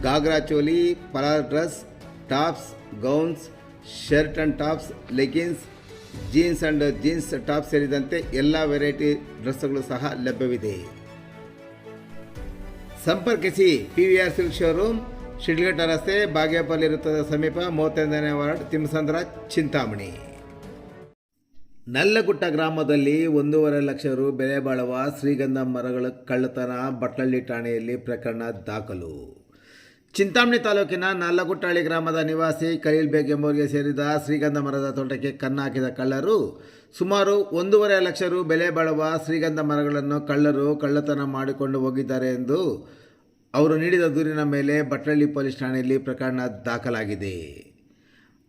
Ghagra choli ಪಲಾರ್ dress, tops, gowns, shirt and tops leggings jeans and jeans top ಸೇರಿದಂತೆ ಎಲ್ಲ variety ಡ್ರೆಸ್ಗಳು ಸಹ ಲಭ್ಯವಿದೆ. ಸಂಪರ್ಕಿಸಿ P V R silk showroom, Shidlaghatta ರಸ್ತೆ, ಬಾಗೇಪಲ್ಲಿ ವೃತ್ತದ ಸಮೀಪ ಮೂವತ್ತೈದನೇ ವಾರ್ಡ್ ತಿಮ್ಮಸಂದ್ರ ಚಿಂತಾಮಣಿ. ನಲ್ಲಗುಟ್ಟ ಗ್ರಾಮದಲ್ಲಿ ಒಂದೂವರೆ ಲಕ್ಷ ರು ಬೆಲೆ ಬಾಳುವ ಶ್ರೀಗಂಧ ಮರಗಳ ಕಳ್ಳತನ, ಬಟ್ಲಳ್ಳಿ ಠಾಣೆಯಲ್ಲಿ ಪ್ರಕರಣ ದಾಖಲು. ಚಿಂತಾಮಣಿ ತಾಲೂಕಿನ ನಲ್ಲಗುಟ್ಟಹಳ್ಳಿ ಗ್ರಾಮದ ನಿವಾಸಿ ಖಲೀಲ್ ಬೇಗ್ ಎಂಬುವರಿಗೆ ಸೇರಿದ ಶ್ರೀಗಂಧ ಮರದ ತೋಟಕ್ಕೆ ಕಣ್ಣಾಕಿದ ಕಳ್ಳರು. ಸುಮಾರು ಒಂದೂವರೆ ಲಕ್ಷ ರು ಬೆಲೆ ಬಾಳುವ ಶ್ರೀಗಂಧ ಮರಗಳನ್ನು ಕಳ್ಳರು ಕಳ್ಳತನ ಮಾಡಿಕೊಂಡು ಹೋಗಿದ್ದಾರೆ ಎಂದು ಅವರು ನೀಡಿದ ದೂರಿನ ಮೇಲೆ ಬಟ್ಟಳ್ಳಿ ಪೊಲೀಸ್ ಠಾಣೆಯಲ್ಲಿ ಪ್ರಕರಣ ದಾಖಲಾಗಿದೆ.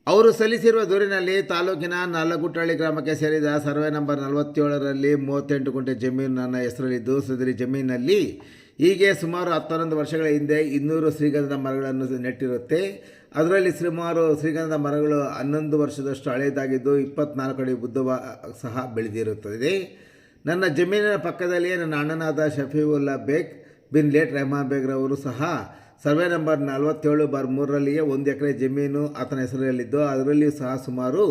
ಅವರು ಸಲ್ಲಿಸಿರುವ ದೂರಿನಲ್ಲಿ ತಾಲೂಕಿನ ನಾಲಗುಟ್ಟಹಳ್ಳಿ ಗ್ರಾಮಕ್ಕೆ ಸೇರಿದ ಸರ್ವೆ ನಂಬರ್ ನಲವತ್ತೇಳರಲ್ಲಿ ಮೂವತ್ತೆಂಟು ಗುಂಟೆ ಜಮೀನು ನನ್ನ ಹೆಸರಲ್ಲಿದ್ದು ಸದರಿ ಜಮೀನಿನಲ್ಲಿ ಹೀಗೆ ಸುಮಾರು ಹತ್ತೊಂದು ವರ್ಷಗಳ ಹಿಂದೆ ಇನ್ನೂರು ಶ್ರೀಗಂಧದ ಮರಗಳನ್ನು ನೆಟ್ಟಿರುತ್ತೆ. ಅದರಲ್ಲಿ ಸುಮಾರು ಶ್ರೀಗಂಧದ ಮರಗಳು ಹನ್ನೊಂದು ವರ್ಷದಷ್ಟು ಹಳೆಯದಾಗಿದ್ದು ಇಪ್ಪತ್ನಾಲ್ಕು ಅಡಿ ಉದ್ದವ ಸಹ ಬೆಳೆದಿರುತ್ತದೆ. ನನ್ನ ಜಮೀನಿನ ಪಕ್ಕದಲ್ಲಿಯೇ ನನ್ನ ಅಣ್ಣನಾದ ಶಫೀವುಲ್ಲಾ ಬೇಗ್ ಬಿನ್ ಲೇಟ್ ರೆಹಮಾನ್ ಬೇಗ್ರವರು ಸಹ ಸರ್ವೆ ನಂಬರ್ ನಲವತ್ತೇಳು ಬಾರ್ ಮೂರರಲ್ಲಿಯೇ ಒಂದು ಎಕರೆ ಜಮೀನು ಆತನ ಹೆಸರಲ್ಲಿದ್ದು, ಅದರಲ್ಲಿಯೂ ಸಹ ಸುಮಾರು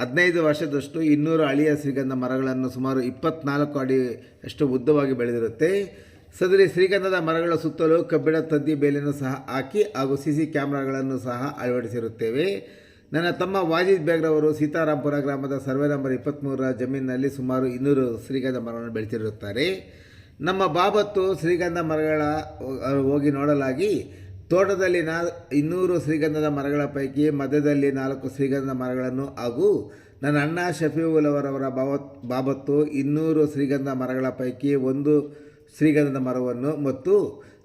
ಹದಿನೈದು ವರ್ಷದಷ್ಟು ಇನ್ನೂರು ಹಳೆಯ ಶ್ರೀಗಂಧ ಮರಗಳನ್ನು ಸುಮಾರು ಇಪ್ಪತ್ನಾಲ್ಕು ಅಡಿ ಅಷ್ಟು ಉದ್ದವಾಗಿ ಬೆಳೆದಿರುತ್ತೆ. ಸದರಿ ಶ್ರೀಗಂಧದ ಮರಗಳ ಸುತ್ತಲೂ ಕಬ್ಬಿಣ ತದ್ದಿ ಬೇಲಿಯನ್ನು ಸಹ ಹಾಕಿ ಹಾಗೂ ಸಿ ಸಿ ಕ್ಯಾಮ್ರಾಗಳನ್ನು ಸಹ ಅಳವಡಿಸಿರುತ್ತೇವೆ. ನನ್ನ ತಮ್ಮ ವಾಜಿದ್ ಬೇಗ್ರವರು ಸೀತಾರಾಂಪುರ ಗ್ರಾಮದ ಸರ್ವೆ ನಂಬರ್ ಇಪ್ಪತ್ತ್ಮೂರರ ಜಮೀನಿನಲ್ಲಿ ಸುಮಾರು ಇನ್ನೂರು ಶ್ರೀಗಂಧ ಮರವನ್ನು ಬೆಳೆಸಿರುತ್ತಾರೆ. ನಮ್ಮ ಬಾಬತ್ತು ಶ್ರೀಗಂಧ ಮರಗಳ ಹೋಗಿ ನೋಡಲಾಗಿ ತೋಟದಲ್ಲಿನ ಇನ್ನೂರು ಶ್ರೀಗಂಧದ ಮರಗಳ ಪೈಕಿ ಮಧ್ಯದಲ್ಲಿ ನಾಲ್ಕು ಶ್ರೀಗಂಧದ ಮರಗಳನ್ನು ಹಾಗೂ ನನ್ನ ಅಣ್ಣ ಶಫೀವುಲವರವರ ಬಾವತ್, ಬಾಬತ್ತು ಇನ್ನೂರು ಶ್ರೀಗಂಧ ಮರಗಳ ಪೈಕಿ ಒಂದು ಶ್ರೀಗಂಧದ ಮರವನ್ನು ಮತ್ತು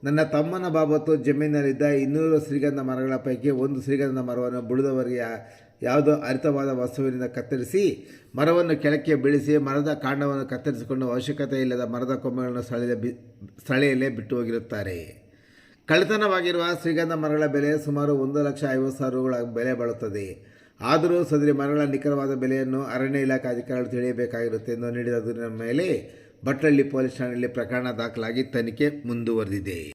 ನನ್ನ ತಮ್ಮನ ಬಾಬತ್ತು ಜಮೀನಲ್ಲಿದ್ದ ಇನ್ನೂರು ಶ್ರೀಗಂಧ ಮರಗಳ ಪೈಕಿ ಒಂದು ಶ್ರೀಗಂಧದ ಮರವನ್ನು ಬುಡದವರಿಗೆ ಯಾವುದೋ ಅರಿತವಾದ ವಸ್ತುವಿನಿಂದ ಕತ್ತರಿಸಿ, ಮರವನ್ನು ಕೆಳಕ್ಕೆ ಬೀಳಿಸಿ, ಮರದ ಕಾಂಡವನ್ನು ಕತ್ತರಿಸಿಕೊಂಡು ಅವಶ್ಯಕತೆ ಇಲ್ಲದ ಮರದ ಕೊಂಬೆಗಳನ್ನು ಸ್ಥಳದ ಬಿ, ಸ್ಥಳೀಯಲ್ಲೇ ಬಿಟ್ಟು ಹೋಗಿರುತ್ತಾರೆ. ಕಳೆತನವಾಗಿರುವ ಶ್ರೀಗಂಧ ಮರಗಳ ಬೆಲೆ ಸುಮಾರು ಒಂದು ಲಕ್ಷ ಐವತ್ತು ಸಾವಿರ ರೂಗಳ ಬೆಲೆ ಬಾಳುತ್ತದೆ. ಆದರೂ ಸದರಿ ಮರಗಳ ನಿಖರವಾದ ಬೆಲೆಯನ್ನು ಅರಣ್ಯ ಇಲಾಖೆ ಅಧಿಕಾರಿಗಳು ತಿಳಿಯಬೇಕಾಗಿರುತ್ತೆ ಎಂದು ನೀಡಿದ ದೂರಿನ ಮೇಲೆ ಭಟ್ಲಳ್ಳಿ ಪೊಲೀಸ್ ಠಾಣೆಯಲ್ಲಿ ಪ್ರಕರಣ ದಾಖಲಾಗಿ ತನಿಖೆ ಮುಂದುವರೆದಿದೆ.